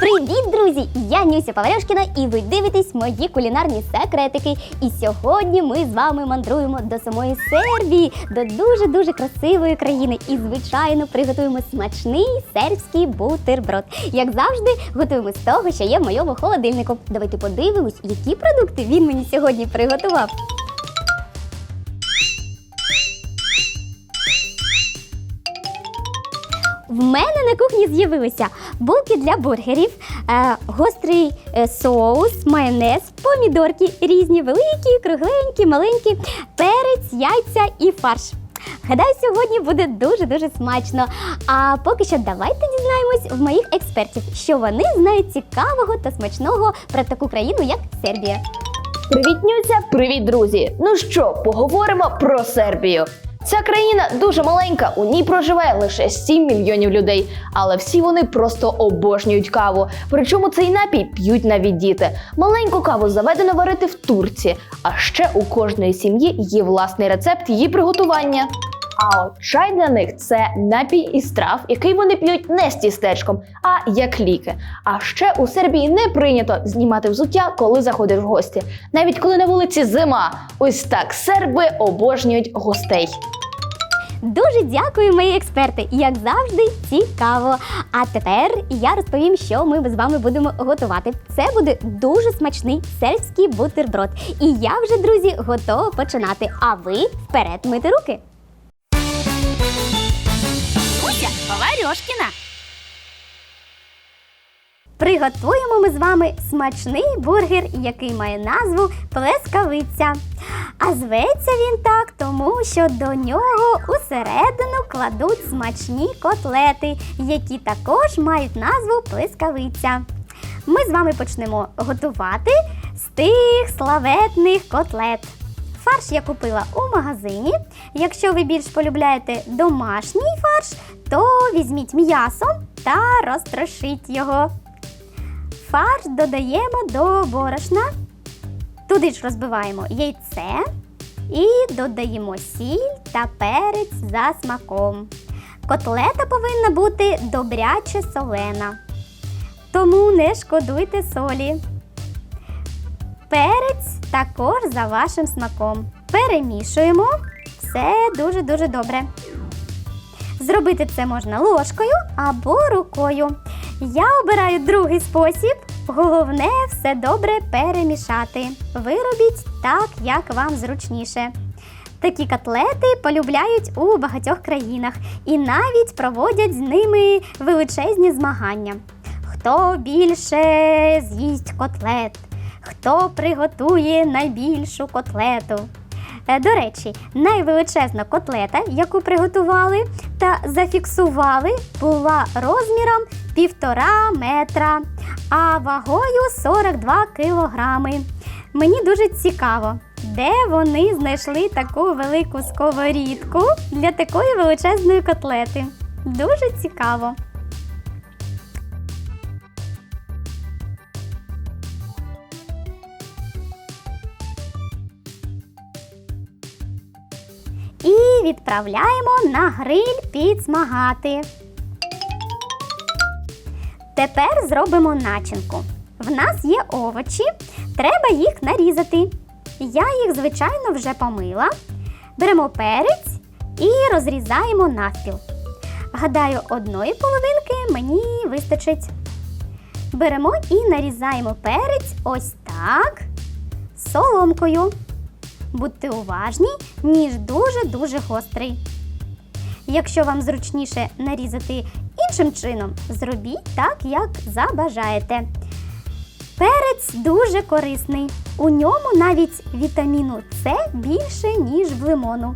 Привіт, друзі! Я Нюся Паварьошкіна і ви дивитесь мої кулінарні секретики. І сьогодні ми з вами мандруємо до самої Сербії, до дуже дуже красивої країни. І, звичайно, приготуємо смачний сербський бутерброд. Як завжди, готуємо з того, що є в моєму холодильнику. Давайте подивимось, які продукти він мені сьогодні приготував. В мене на кухні з'явилися булки для бургерів, е, гострий е, соус, майонез, помідорки різні, великі, кругленькі, маленькі, перець, яйця і фарш. Гадаю, сьогодні буде дуже-дуже смачно. А поки що давайте дізнаємось в моїх експертів, що вони знають цікавого та смачного про таку країну, як Сербія. Привіт, Нюця! Привіт, друзі! Ну що, поговоримо про Сербію. Ця країна дуже маленька, у ній проживає лише 7 мільйонів людей, але всі вони просто обожнюють каву. Причому цей напій п'ють навіть діти. Маленьку каву заведено варити в турці, а ще у кожної сім'ї є власний рецепт її приготування. А от чай для них це напій із трав, який вони п'ють не з тістечком, а як ліки. А ще у Сербії не прийнято знімати взуття, коли заходиш в гості, навіть коли на вулиці зима. Ось так серби обожнюють гостей. Дуже дякую, мої експерти. Як завжди, цікаво. А тепер я розповім, що ми з вами будемо готувати. Це буде дуже смачний сербський бутерброд. І я вже, друзі, готова починати. А ви вперед мити руки. Паварьошкіна. Приготуємо ми з вами смачний бургер, який має назву плескавиця. А зветься він так, тому що до нього усередину кладуть смачні котлети, які також мають назву плескавиця. Ми з вами почнемо готувати з тих славетних котлет. Фарш я купила у магазині. Якщо ви більш полюбляєте домашній фарш, то візьміть м'ясо та розтрошіть його. Фарш додаємо до борошна. Туди ж розбиваємо яйце і додаємо сіль та перець за смаком. Котлета повинна бути добряче солена. Тому не шкодуйте солі. Перець також за вашим смаком. Перемішуємо все дуже-дуже добре. Зробити це можна ложкою або рукою. Я обираю другий спосіб. Головне все добре перемішати. Виробіть так, як вам зручніше. Такі котлети полюбляють у багатьох країнах і навіть проводять з ними величезні змагання. Хто більше з'їсть котлет, хто приготує найбільшу котлету. Е, До речі, найвеличезна котлета, яку приготували та зафіксували, була розміром півтора метра, а вагою 42 кілограми. Мені дуже цікаво, де вони знайшли таку велику сковорідку для такої величезної котлети. Дуже цікаво. І відправляємо на гриль підсмагати. Тепер зробимо начинку. В нас є овочі, треба їх нарізати. Я їх, звичайно, вже помила. Беремо перець і розрізаємо навпіл. Гадаю, одної половинки мені вистачить. Беремо і нарізаємо перець ось так, соломкою. Будьте уважні, ніж дуже-дуже гострий. Якщо вам зручніше нарізати іншим чином, зробіть так, як забажаєте. Перець дуже корисний. У ньому навіть вітаміну С більше, ніж в лимону.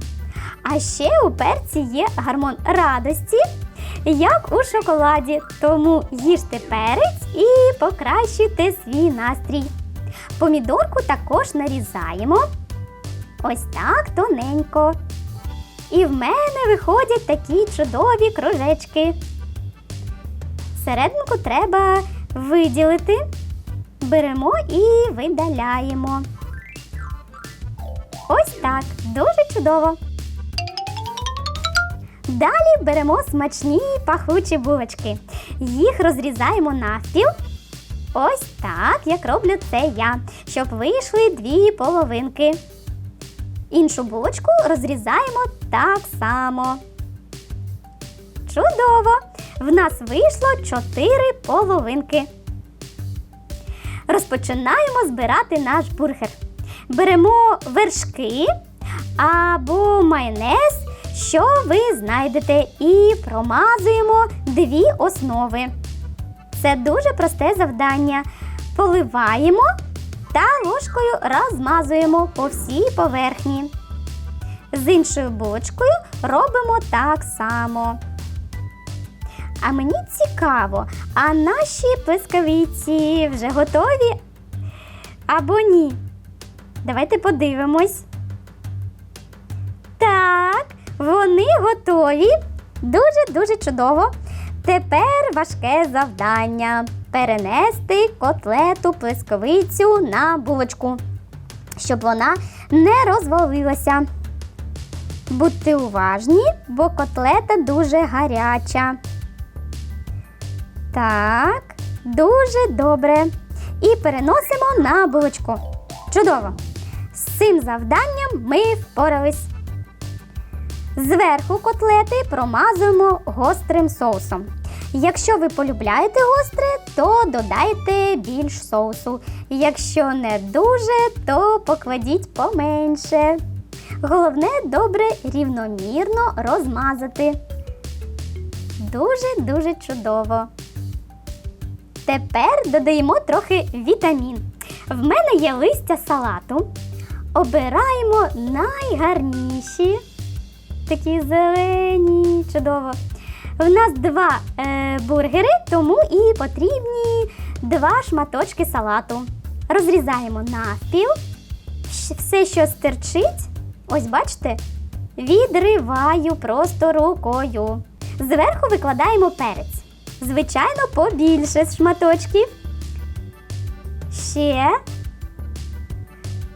А ще у перці є гормон радості, як у шоколаді. Тому їжте перець і покращуйте свій настрій. Помідорку також нарізаємо. Ось так тоненько. І в мене виходять такі чудові кружечки. Серединку треба виділити. Беремо і видаляємо. Ось так, дуже чудово. Далі беремо смачні пахучі булочки. Їх розрізаємо навпіл. Ось так, як роблю це я, щоб вийшли дві половинки. Іншу булочку розрізаємо так само. Чудово! В нас вийшло чотири половинки. Розпочинаємо збирати наш бургер. Беремо вершки або майонез, що ви знайдете, і промазуємо дві основи. Це дуже просте завдання. Поливаємо та ложкою розмазуємо по всій поверхні. З іншою булочкою робимо так само. А мені цікаво, а наші плескавиці вже готові або ні? Давайте подивимось. Так, вони готові. Дуже-дуже чудово. Тепер важке завдання перенести котлету плесковицю на булочку, щоб вона не розвалилася. Будьте уважні, бо котлета дуже гаряча. Так, дуже добре. І переносимо на булочку. Чудово! З цим завданням ми впорались. Зверху котлети промазуємо гострим соусом. Якщо ви полюбляєте гостре, то додайте більш соусу. Якщо не дуже, то покладіть поменше. Головне добре рівномірно розмазати. Дуже-дуже чудово. Тепер додаємо трохи вітамін. В мене є листя салату. Обираємо найгарніші. Такі зелені, чудово. В нас два е, бургери, тому і потрібні два шматочки салату. Розрізаємо навпіл. Все, що стирчить, ось бачите, відриваю просто рукою. Зверху викладаємо перець. Звичайно, побільше шматочків. Ще.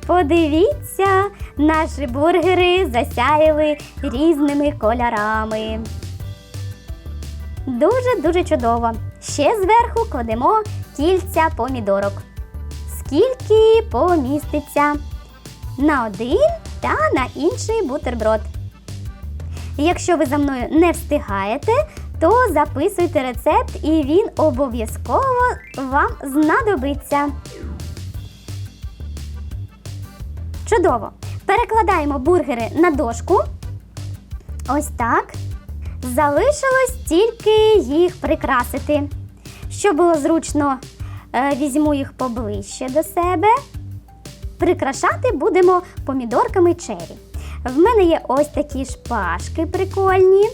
Подивіться, наші бургери засяяли різними кольорами. Дуже-дуже чудово. Ще зверху кладемо кільця помідорок. Скільки поміститься на один та на інший бутерброд. Якщо ви за мною не встигаєте, то записуйте рецепт і він обов'язково вам знадобиться. Чудово! Перекладаємо бургери на дошку. Ось так. Залишилось тільки їх прикрасити. Щоб було зручно, е, візьму їх поближче до себе. Прикрашати будемо помідорками чері. В мене є ось такі шпажки прикольні.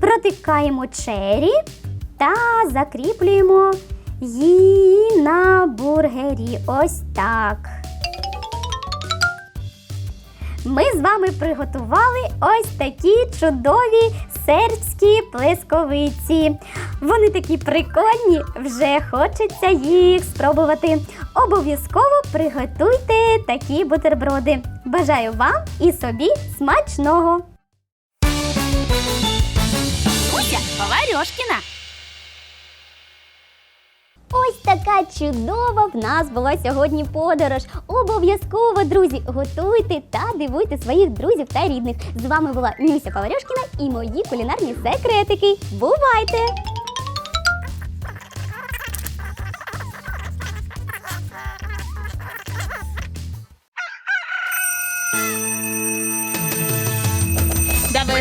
Протикаємо чері та закріплюємо її на бургері. Ось так. Ми з вами приготували ось такі чудові сербські плесковиці. Вони такі прикольні, вже хочеться їх спробувати. Обов'язково приготуйте такі бутерброди. Бажаю вам і собі смачного! Уся Поварьошкіна. Ось така чудова в нас була сьогодні подорож. Обов'язково, друзі, готуйте та дивуйте своїх друзів та рідних. З вами була Нюся Поварьошкіна і мої кулінарні секретики. Бувайте!